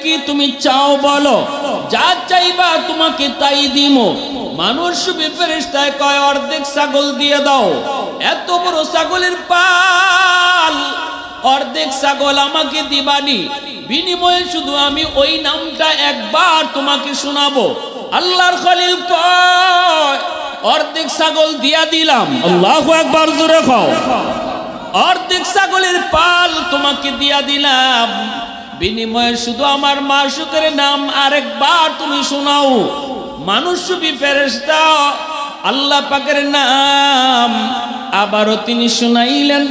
কি তুমি চাও বলো? যা চাইবা তোমাকে তাই দিমো। মানুষ ফেরেস্তায় কয়, অর্ধেক ছাগল দিয়ে দাও। এত বড় ছাগলের পাল, অর্ধেক ছাগল আমাকে দিবানি। বিনিময়ে শুধু আমি ওই নামটা একবার তোমাকে শোনাবো। আল্লাহর খলিল কয়, অর্ধেক ছাগল দিয়া দিলাম। আল্লাহ একবার জোরে খাও অর্ধেক ছাগলের পাল তোমাকে দিয়া দিলাম। বিনিময়ে শুধু আমার মাসুকের নাম আরেকবার তুমি শোনাও। মানুষ ফেরেস্তা আল্লাহ পাকের নাম আবারও তিনি শুনাইলেন।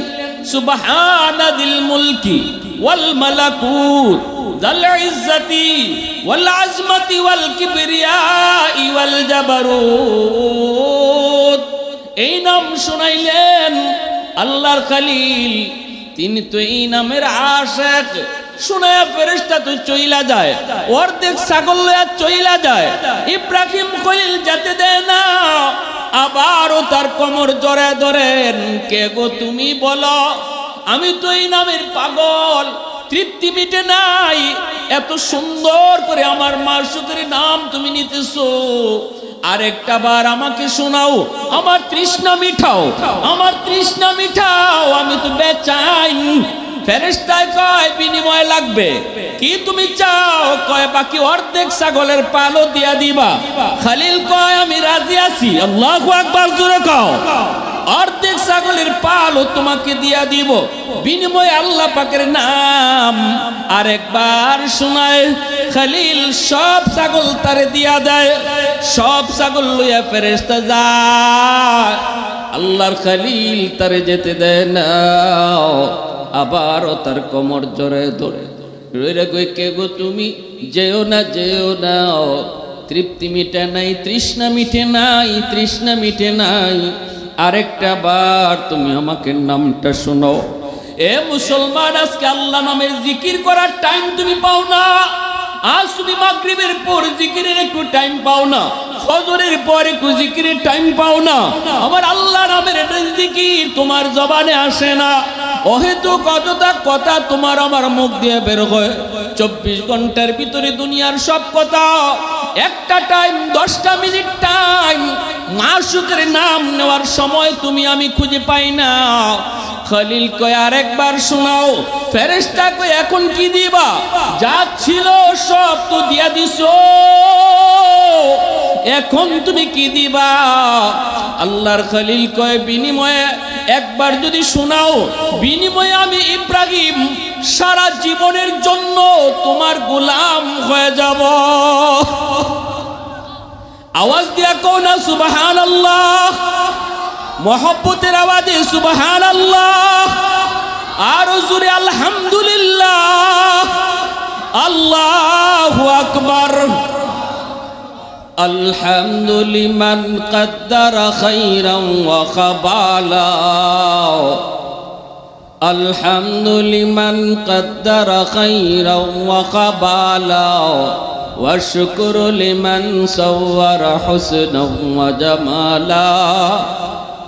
এই নাম শুনাইলেন আল্লাহর খালিল। তিনি তো এই নামের আশেক। চইলা যায়। অর্ধেক ছাগল চইলা যায়। যেতে দেয় না। আবারও তার কোমর জড়ে ধরেন, কে গো তুমি বলো? আমি তো এই নামের পাগল, তৃপ্তি মিটে নাই। এত সুন্দর করে আমার মার মাসুকের নাম তুমি নিতেছো। আরেকটা বার আমাকে শোনাও, আমার তৃষ্ণা মিঠাও আমার তৃষ্ণা মিঠাও আমি তো বেচাই ফেরেস্তায় কয়, বিনিময় লাগবে। কি তুমি চাও? কয়, বাকি অর্ধেক ছাগলের পালও দিয়া দিবা। খালিল কয়, আমি রাজি আছি। আল্লাহ আকবার, জোরে কও। অর্ধেক ছাগলের পালও তোমাকে দিয়া দিব। বিনিময় আল্লাহ পাকের নাম আরেকবার শোনায়। খালিল সব ছাগল তারে দিয়া দেয়। সব ছাগল লইয়া ফেরেস্তা যায়। আল্লাহর খালিল তারে যেতে দেয় না। আবারও তার কোমর জোরে ধরে রইরে গই কে গো তুমি? যেও না যেও না তৃপ্তি মিটে নাই, তৃষ্ণা মিটে নাই, তৃষ্ণা মিটে নাই। আরেকটা বার তুমি আমাকে নামটা শোনো। এ মুসলমান, আজকে আল্লাহ নামের জিকির করার টাইম তুমি পাও না। আজ তুমি মাগরিবের পর জিকিরের একটু টাইম পাও না। ফজরের পর একটু জিকিরের টাইম পাও না। আমার আল্লাহ নামের জিকির তোমার জবানে আসে না। অহেতু কতটা কথা তোমার আমার মুখ দিয়ে বের হয়? চব্বিশ ঘণ্টার ভিতরে দুনিয়ার সব কথা। একটা টাইম দশটা মিনিট টাইম মাসুকের নাম নেওয়ার সময় তুমি আমি খুঁজে পাই না। খলিল কয়, আরেকবার শোনাও ফেরেস্তা কয়, এখন কি দিবা? যা ছিল সব তো দিয়া দিছো। এখন তুমি কি দিবা? আল্লাহর খলিল কয়, বিনিময়ে একবার যদি শোনাও, বিনিময়ে আমি ইব্রাহিম সারা জীবনের জন্য তোমার গোলাম হয়ে যাব। আওয়াজ দিয়া কও না সুবাহান আল্লাহ মহব্বতের আওয়াজে সুবাহান আল্লাহ আর জুড়ে আলহামদুলিল্লাহ। আল্লাহু আকবার। الحمد لمن قدر خيرا وخبالا. الحمد لمن قدر خيرا وخبالا. والشكر لمن صور حسنا وجمالا.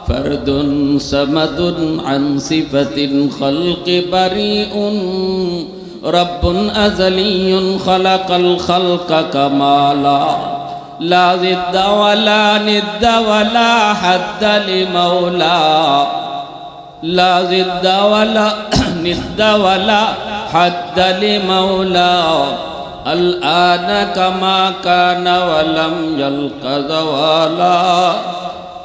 فرد سمد عن صفة الخلق بريء. رب أزلي خلق الخلق كمالا. لا ضد ولا ند ولا حد لمولا لا ضد ولا ند ولا حد لمولا الآن كما كان ولم يلق زوالا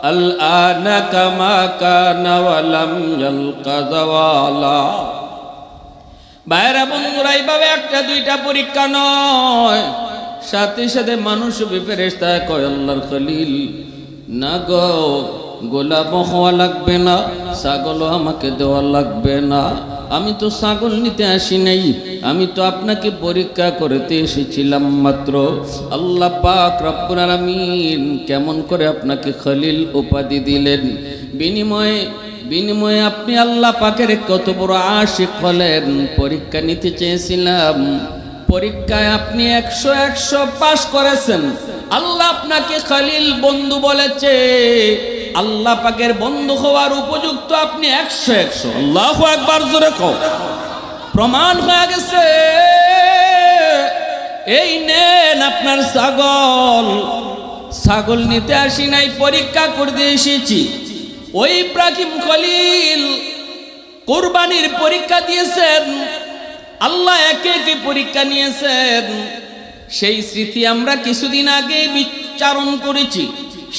الآن كما كان ولم يلق زوالا বাইরা বন্ধুরা এইভাবে একটা দুইটা পরীক্ষা নয় সাথে সাথে মানুষ ফেরেস্তা কয়, আল্লাহর খলিল। না গো, গোলাপ হওয়া লাগবে না, ছাগলও আমাকে দেওয়া লাগবে না। আমি তো ছাগল নিতে আসি নাই, আমি তো আপনাকে পরীক্ষা করতে এসেছিলাম মাত্র। আল্লাহ পাক রব্বুল আলামিন কেমন করে আপনাকে খলিল উপাধি দিলেন। বিনিময়ে বিনিময়ে আপনি আল্লাহ পাকের কত বড় আশিক হলেন, পরীক্ষা নিতে চেয়েছিলাম। পরীক্ষায় আপনি একশো একশো পাশ করেছেন। আল্লাহ আপনাকে খালিল বন্ধু বলেছে, আল্লাহ পাকের বন্ধু হওয়ার উপযুক্ত আপনি একশো একশো। আল্লাহ একবার জোরে কও। প্রমাণ হয়ে গেছে, এই নেন আপনার ছাগল। ছাগল নিতে আসি নাই, পরীক্ষা করতে এসেছি। ওই ইব্রাহিম খলিল কোরবানির পরীক্ষা দিয়েছেন। আল্লাহ একে একে পরীক্ষা নিয়েছেন, সেই স্মৃতি আমরা কিছুদিন আগে বিচারণ করেছি।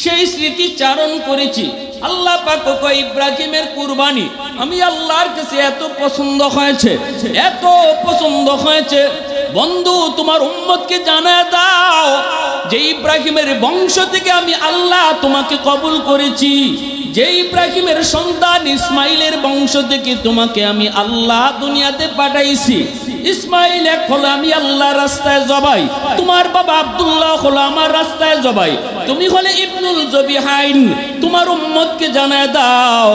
সেই স্মৃতি চারণ করেছি। আল্লাহ পাক ইব্রাহিমের কুরবানি। আমি আল্লাহর কাছে এত পছন্দ হয়েছে, এত পছন্দ হয়েছে। বন্ধু, তোমার উম্মতকে জানা দাও যে ইব্রাহিমের বংশ থেকে আমি আল্লাহ তোমাকে কবুল করেছি। যে ইব্রাহিমের সন্তান ইসমাইলের বংশ থেকে তোমাকে আমি আল্লাহ দুনিয়াতে পাঠাইছি। ইসমাইল এক হলো আমি আল্লাহ রাস্তায় জবাই। তোমার বাবা আব্দুল্লাহ হলো আমার রাস্তায় জবাই। তুমি হলে ইবনুল জবিহাইন তোমার উম্মতকে জানায় দাও,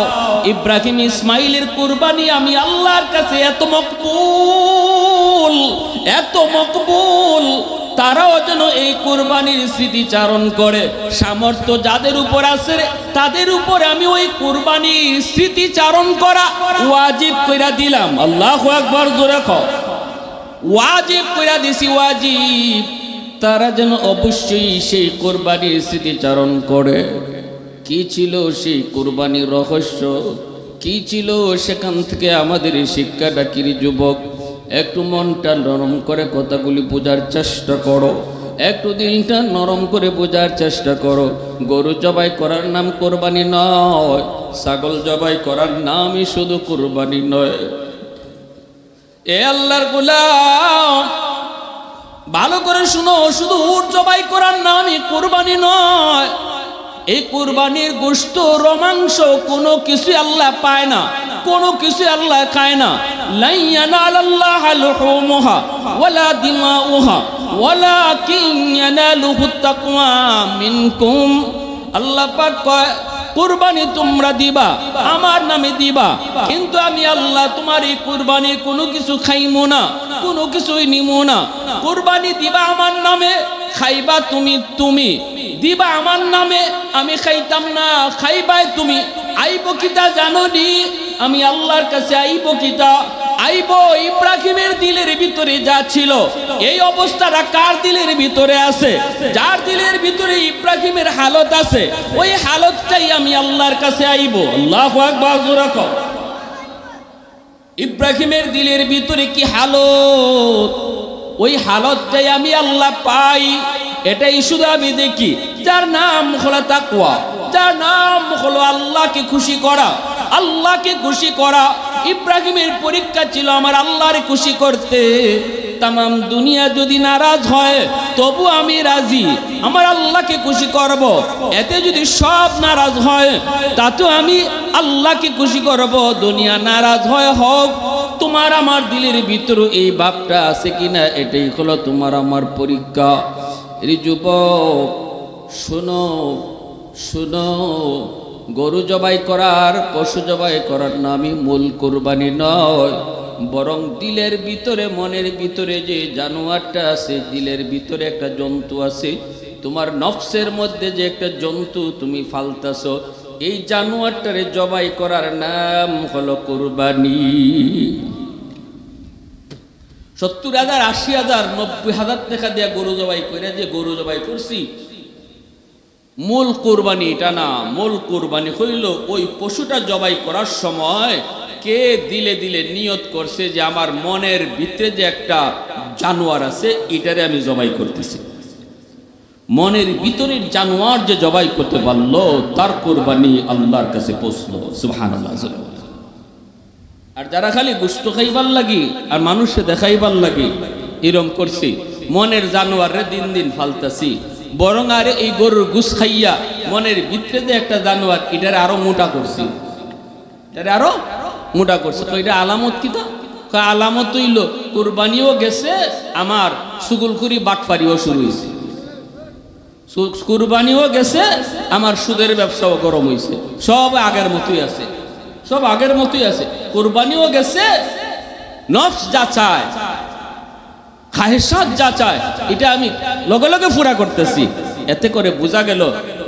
ইব্রাহিম ইসমাইলের কুরবানি আমি আল্লাহর কাছে এত মকবুল এত মকবুল। তারাও যেন এই কুরবানির স্মৃতিচারণ করে। সামর্থ্য যাদের উপর আছে তাদের উপর আমি ওই কুরবানির স্মৃতিচারণ করা ওয়াজিব কইরা দিলাম। আল্লাহ একবার জোরে কও। ওয়াজিব কইরা দিছি, ওয়াজিব। তারা যেন অবশ্যই সেই কোরবানির স্মৃতিচারণ করে। কি ছিল সেই কোরবানির রহস্য? কি ছিল সেখান থেকে আমাদের শিক্ষাটা কিরি যুবক? একটু মনটা নরম করে কথাগুলি বোঝার চেষ্টা করো। একটু দিনটা নরম করে বোঝার চেষ্টা করো। গরু জবাই করার নাম কোরবানি নয়, ছাগল জবাই করার নামই শুধু কোরবানি নয়। এ আল্লাহর গোলাম, ভালো করে শুনো, শুধু উট জবাই করার নামই কোরবানি নয়। এই কুরবানির গোস্ত রোমাংস কোনো কিছু আল্লাহ পায় না, কোনো কিছু আল্লাহ খায় না। লাইয়ানা আল্লাহ লুহুমুহা, ওয়ালা দিমাউহা, ওয়ালাকিন ইয়ানালুহু তাকওয়া মিনকুম। আল্লাহ পাক কয়, কুরবানি তোমরা দিবা, আমার নামে দিবা, কিন্তু আমি আল্লাহ তোমার এই কুরবানি কোনো কিছু খাইমো না, কোনো কিছুই নিমো না। কুরবানি দিবা আমার নামে, খাইবা তুমি তুমি। দিবা আমার নামে, আমি খাইতাম না, খাইবাই তুমি। আইব কিতা জানো নি আমি আল্লাহর কাছে আইব কিতা? আইব ইব্রাহিমের দিলের ভিতরে যা ছিল। এই অবস্থাটা কার দিলের ভিতরে আছে? যার দিলের ভিতরে ইব্রাহিমের হালত আছে, ওই হালতটাই আমি আল্লাহর কাছে আইব। আল্লাহ আকবার কও। ইব্রাহিমের দিলের ভিতরে কি হালত? ওই হালতটাই আমি আল্লাহ পাই। এটাই শুধু আমি দেখি। যার নাম হলো তাকুয়া যার নাম হলো আল্লাহকে খুশি করা। আল্লাহকে খুশি করা, ইব্রাহিমের পরীক্ষা ছিল আমার আল্লাহরে খুশি করতে। তামাম দুনিয়া যদি নারাজ হয়, তবু আমি রাজি, আমার আল্লাহকে খুশি করব। এতে যদি সব নারাজ হয় তাতেও আমি আল্লাহকে খুশি করব। দুনিয়া নারাজ হয় হোক, তোমার আমার দিলের ভিতরে এই বাপটা আছে কিনা? এটাই হলো তোমার আমার পরীক্ষা। রে যুবক, শোনো শোনো। গরু জবাই করার, পশু জবাই করার নামই মূল কোরবানি নয়। বরং দিলের ভিতরে, মনের ভিতরে যে জানোয়ারটা আছে, দিলের ভিতরে একটা জন্তু আছে, তোমার নফসের মধ্যে যে একটা জন্তু তুমি ফালতাছ, এই জানোয়ারটারে জবাই করার নাম হলো কোরবানি। সত্তর হাজার, আশি হাজার, নব্বই হাজার টাকা দিয়ে গরু জবাই করে যে গরু জবাই করছি। মূল কোরবানি এটা না, মূল কোরবানি হইল ওই পশুটা জবাই করার সময় কে দিলে দিলে নিয়ত করছে যে আমার মনের ভিতরে যে একটা জানোয়ার আছে, এটারে আমি জবাই করতেছি। মনের ভিতরের জানোয়ার যে জবাই করতে পারল, তার কোরবানি আল্লাহর কাছে পৌঁছলো সুহান আর যারা খালি গুস্ত খাইবার লাগি আর মানুষে দেখাইবার লাগি, এরম করছি। মনের জানোয়ারে দিন দিন ফালতাছি। বরং আরে এই গরুর গুস খাইয়া মনের ভিতরে যে একটা জানোয়ার, এটারে আরও মোটা করছি। এটারে আরও মোটা করছে। তো এটা আলামত কি তো? আলামত হইল, কোরবানিও গেছে, আমার সুগুলকুরি বাটফারিও শুরু হয়েছে কুরবানিও গেছে, আমার সুদের ব্যবসাও গরম হয়েছে সব আগের মতোই আছে। সব আগের মতোই আছে। কোরবানিও গেছে, নফস যা চায় যা চায়, এটা আমি লগে লগে ফুরা করতেছি। এতে করে বোঝা গেল,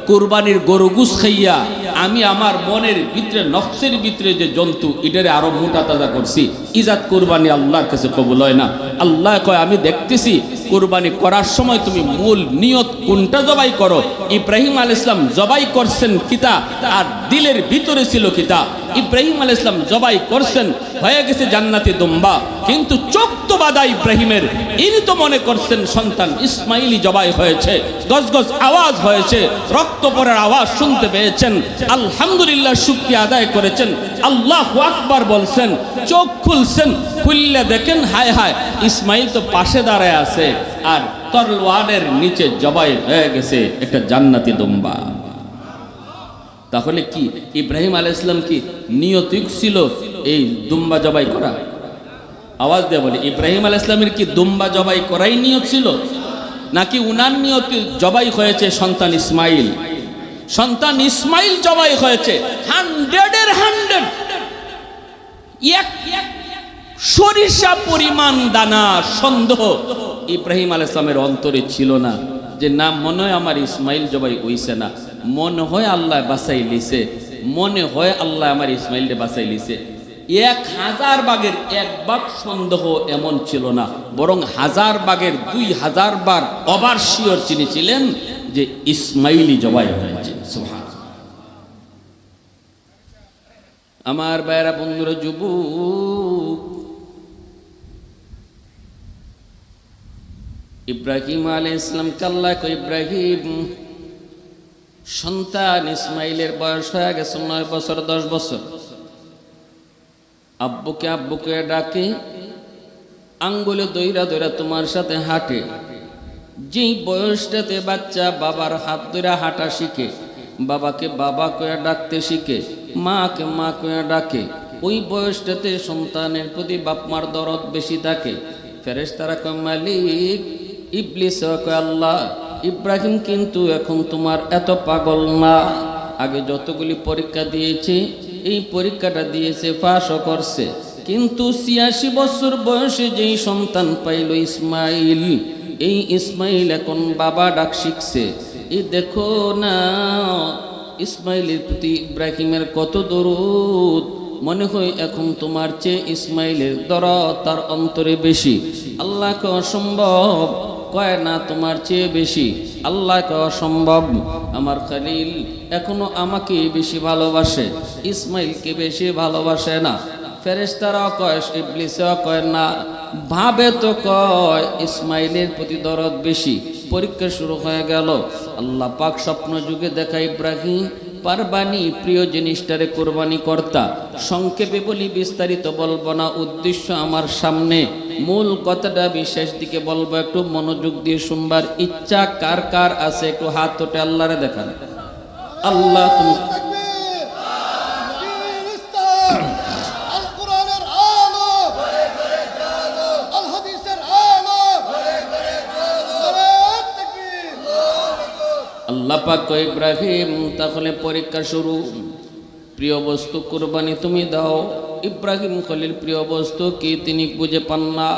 কুরবানির গরু গুস খাইয়া আমি আমার মনের ভিতরে, নফসের ভিতরে যে জন্তু, এটারে আরও মোটা তাজা করছি। ইজাত কোরবানি আল্লাহর কাছে কবুল হয় না। আল্লাহ কয়, আমি দেখতেছি, কুরবানি করার সময় তুমি মূল নিয়ত কোনটা জবাই করো? ইব্রাহিম আল ইসলাম জবাই করছেন কিতা? আর দিলের ভিতরে ছিল কিতা? ইব্রাহিম আল ইসলাম জবাই করছেন, হয়ে গেছে জান্নাতি দুম্বা। কিন্তু চোখ তো বাদা ইব্রাহিমের। ইনি তো মনে করছেন, সন্তান ইসমাইলি জবাই হয়েছে গজ গজ আওয়াজ হয়েছে, রক্ত পড়ার আওয়াজ শুনতে পেয়েছেন। আলহামদুলিল্লাহ, শুক্রিয়া আদায় করেছেন। আল্লাহ আকবার বলছেন, চোখ খুলছেন, খুললে দেখেন, হায় হায়, ইসমাইল তো পাশে দাঁড়ায় আছে। আর তরওয়ারের নিচে জবাই হয়ে গেছে, একটা জান্নাতি দুম্বা। তাহলে কি ইব্রাহিম আলাইহিস ইসলাম কি নিয়তিক ছিল এই দুম্বা জবাই করা? আওয়াজ দিয়ে বলে, ইব্রাহিম আলাইহিস ইসলামের কি দুম্বা জবাই করাই নিয়ত ছিল? নাকি উনার নিয়ত জবাই হয়েছে সন্তান ইসমাইল? সন্তান ইসমাইল জবাই হয়েছে হান্ড্রেডের হান্ড্রেড এক সরিষা পরিমাণ দানা সন্দেহ ইব্রাহিম আল ইসলামের অন্তরে ছিল না। যে না, মনে হয় আমার ইসমাইল জবাই হইছে না। মনে হয় আল্লাহ বাসাই লিছে, মনে হয় আল্লাহ আমার ইসমাইলকে বাসাই লিছে। এক হাজার বাগের এক বাগ সন্দেহ এমন ছিল না, বরং হাজার বাগের দুই হাজার বার অবার শিওর চিনেছিলেন যে ইসমাইলি জবাই হয়েছে। আমার বাইরা বন্ধুরা, যুবক। ইব্রাহিম আলী ইসলাম কাল্লা কো ইব্রাহিম। সন্তান ইসমাইলের বয়স হয়ে গেছে নয় বছর, দশ বছর। আব্বুকে আব্বুকে ডাকে, আঙ্গুলে দইরা দইরা তোমার সাথে হাঁটে। যেই বয়সটাতে বাচ্চা বাবার হাত ধরে হাঁটা শিখে, বাবাকে বাবা কয়া ডাকতে শিখে, মাকে মা কয়া ডাকে, ওই বয়সটাতে সন্তানের প্রতি বাপমার দরদ বেশি থাকে। ফেরেস তারা কয়, মালিক ইবলিস কয়, আল্লাহ ইব্রাহিম কিন্তু এখন তোমার এত পাগল না। আগে যতগুলি পরীক্ষা দিয়েছে, এই পরীক্ষাটা দিয়েছে, পাশও করছে। কিন্তু ছিয়াশি বছর বয়সে যেই সন্তান পাইল ইসমাইল, এই ইসমাইল এখন বাবা ডাক শিখছে। এই দেখো না, ইসমাইলের প্রতি ইব্রাহিমের কত দরুদ। মনে হয় এখন তোমার চেয়ে ইসমাইলের দর তার অন্তরে বেশি। আল্লাহকে অসম্ভব। কয়, না, তোমার চেয়ে বেশি আল্লাহকে অসম্ভব আমার খালিল এখনও আমাকে বেশি ভালোবাসে। ইসমাইলকে বেশি ভালোবাসে না। ফেরেস্তারাও কয়, ইবলিসেও কয় না। ভাবে তো কয়, ইসমাইলের প্রতি দরদ বেশি। পরীক্ষা শুরু হয়ে গেল। আল্লাহ পাক স্বপ্ন যুগে দেখা ইব্রাহিম পারবানি প্রিয় জিনিসটারে কোরবানি কর্তা। সংক্ষেপে বলি, বিস্তারিত বলব না। উদ্দেশ্য আমার সামনে। মূল কথাটা বিশেষ দিকে বলব, একটু মনোযোগ দিয়ে শুনবার ইচ্ছা কার কার আছে, একটু হাত তোটে আল্লাহরে দেখান। আল্লাহ তুমি পাক ইব্রাহিম, তাহলে পরীক্ষা শুরু। প্রিয় বস্তু কুরবানি তুমি দাও। ইব্রাহিম খলিল, প্রিয় বস্তু, কি তিনি বুঝে পান না?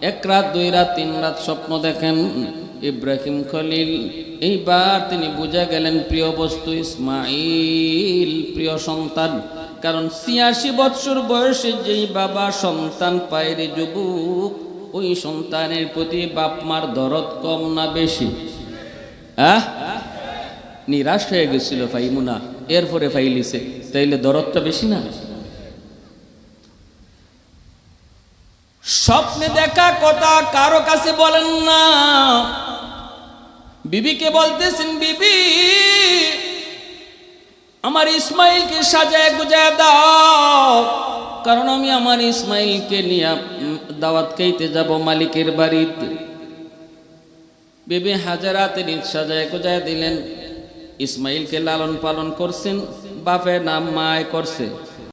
এক রাত, দুই রাত, তিন রাত স্বপ্ন দেখেন। ইব্রাহিম খলিল, এইবার তিনি বুঝে গেলেন, প্রিয় বস্তু ইসমাইল প্রিয় সন্তান। কারণ ছিয়াশি বৎসর বয়সে যেই বাবা সন্তান পায় রে যুবক, ওই সন্তানের প্রতি বাপ মার দরদ কম না বেশি? আহ? নিরাশ হয়ে গেছিল ফাইমুনা এরপরে ফাইলিছে তাইলে দরদটা বেশি না? স্বপ্নে দেখা কথা কারও কাছে বলেন না। বিবিকে বলতেছেন, বিবি, আমার ইসমাইলকে সাজায় গুজায় দাও। কারণ আমি আমার ইসমাইলকে নিয়ে দাওয়াত খাইতে যাব মালিকের বাড়িতে। বিবি হাজারাতে নিজ সাজায় গোজায় দিলেন। ইসমাইলকে লালন পালন করছেন বাপের নাম মায় করছে।